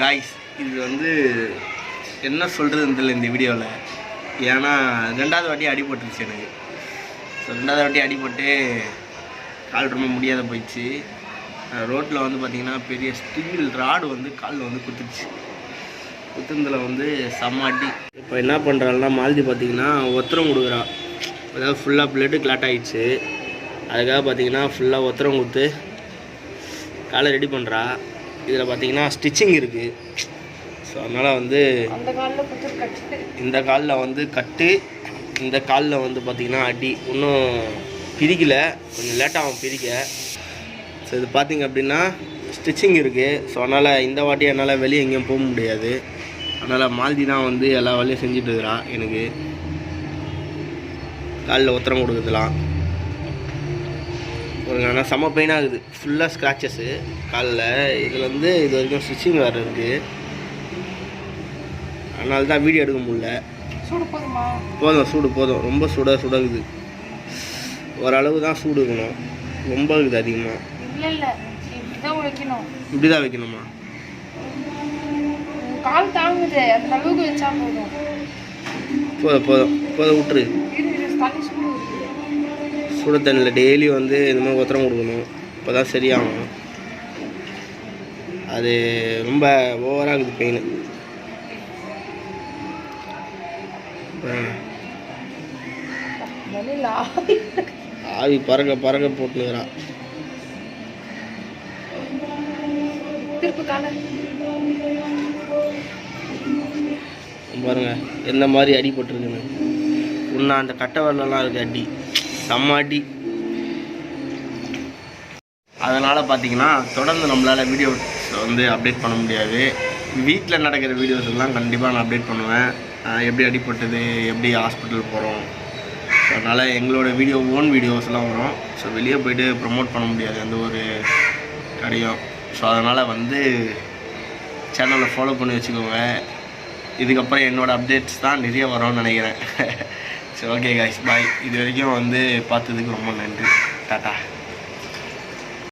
Guys இது வந்து என்ன சொல்கிறதுன்னு தெரியல இந்த வீடியோவில் ஏன்னா ரெண்டாவது வாட்டி அடிபட்டுருச்சு எனக்கு. ஸோ ரெண்டாவது வாட்டி அடிபட்டு கால் ரொம்ப முடியாத போயிடுச்சு. ரோட்டில் வந்து பார்த்திங்கன்னா பெரிய ஸ்டீல் ராடு வந்து காலில் வந்து குத்துச்சு. குத்துனதில் வந்து செம்ம இப்போ என்ன பண்ணுறாள்னா மாலதி பார்த்திங்கன்னா ஒத்தரம் கொடுக்குறா. அதாவது ஃபுல்லாக பிளட்டு கிளாட் ஆகிடுச்சு அதுக்காக பார்த்தீங்கன்னா ஃபுல்லாக ஒத்தரம் கொடுத்து காலை ரெடி பண்ணுறா இதில் பார்த்தீங்கன்னா ஸ்டிச்சிங் இருக்குது. ஸோ அதனால் வந்து இந்த காலில் வந்து கட்டு இந்த காலில் வந்து பார்த்திங்கன்னா அடி. இன்னும் பிரிக்கல. கொஞ்சம் லேட்டாகும் பிரிக்க. ஸோ இது பார்த்தீங்க அப்படின்னா ஸ்டிச்சிங் இருக்குது. ஸோ அதனால் இந்த வாட்டி என்னால் வெளியே எங்கேயும் போக முடியாது. அதனால் மால்தி தான் வந்து எல்லா வேலையும் செஞ்சுட்டு இருக்கிறா எனக்கு. காலில் உத்தரம் கொடுக்குறதுலாம். ஒரு ஆனால் செம்ம பெயின் ஆகுது. ஃபுல்லாக ஸ்க்ராச்சஸ்ஸு காலில். இதில் வந்து இது வரைக்கும் ஸ்டிச்சிங் வேறு இருக்குது அதனால தான் வீடியோ எடுக்க முடியல. சூடு போதுமா? போதும் சூடு போதும். ரொம்ப சுட சுடகுது. ஓரளவு தான் சூடு இருக்கணும். ரொம்ப இருக்குது அதிகமாக இப்படி தான் வைக்கணுமா? கால் தாங்குது. அந்த அளவுக்கு வச்சா போதும். போதும் போதும். போதும் விட்டுரு. சுட தண்ணியில் டெய்லி வந்து இந்த மாதிரி ஒத்தரம் கொடுக்கணும். இப்போ தான் சரியாகும் அது ரொம்ப ஓவராக இருக்குது பெயின் ஆவி. பறக்க பறக்க போட்டுனுக்குறான் பாருங்க எந்த மாதிரி அடிபட்டிருக்குன்னு. இன்னும் அந்த கட்டை வரலாம் இருக்கு அடி. செம்ம அதனால் பார்த்தீங்கன்னா தொடர்ந்து நம்மளால் வீடியோ வந்து அப்டேட் பண்ண முடியாது. வீட்டில் நடக்கிற வீடியோஸ் எல்லாம் கண்டிப்பாக நான் அப்டேட் பண்ணுவேன். எப்படி அடிப்பட்டது எப்படி ஹாஸ்பிட்டல் போகிறோம் ஸோ அதனால் எங்களோட வீடியோ ஓன் வீடியோஸ்லாம் வரும். ஸோ வெளியே போயிட்டு ப்ரமோட் பண்ண முடியாது அந்த ஒரு கடையும். ஸோ அதனால் வந்து சேனலை ஃபாலோ பண்ணி வச்சுக்கோங்க. இதுக்கப்புறம் என்னோடய அப்டேட்ஸ் தான் நிறைய வரும்னு நினைக்கிறேன். சரி ஓகே காய்ஸ் பாய் இது வரைக்கும் வந்து பார்த்ததுக்கு ரொம்ப நன்றி. டாட்டா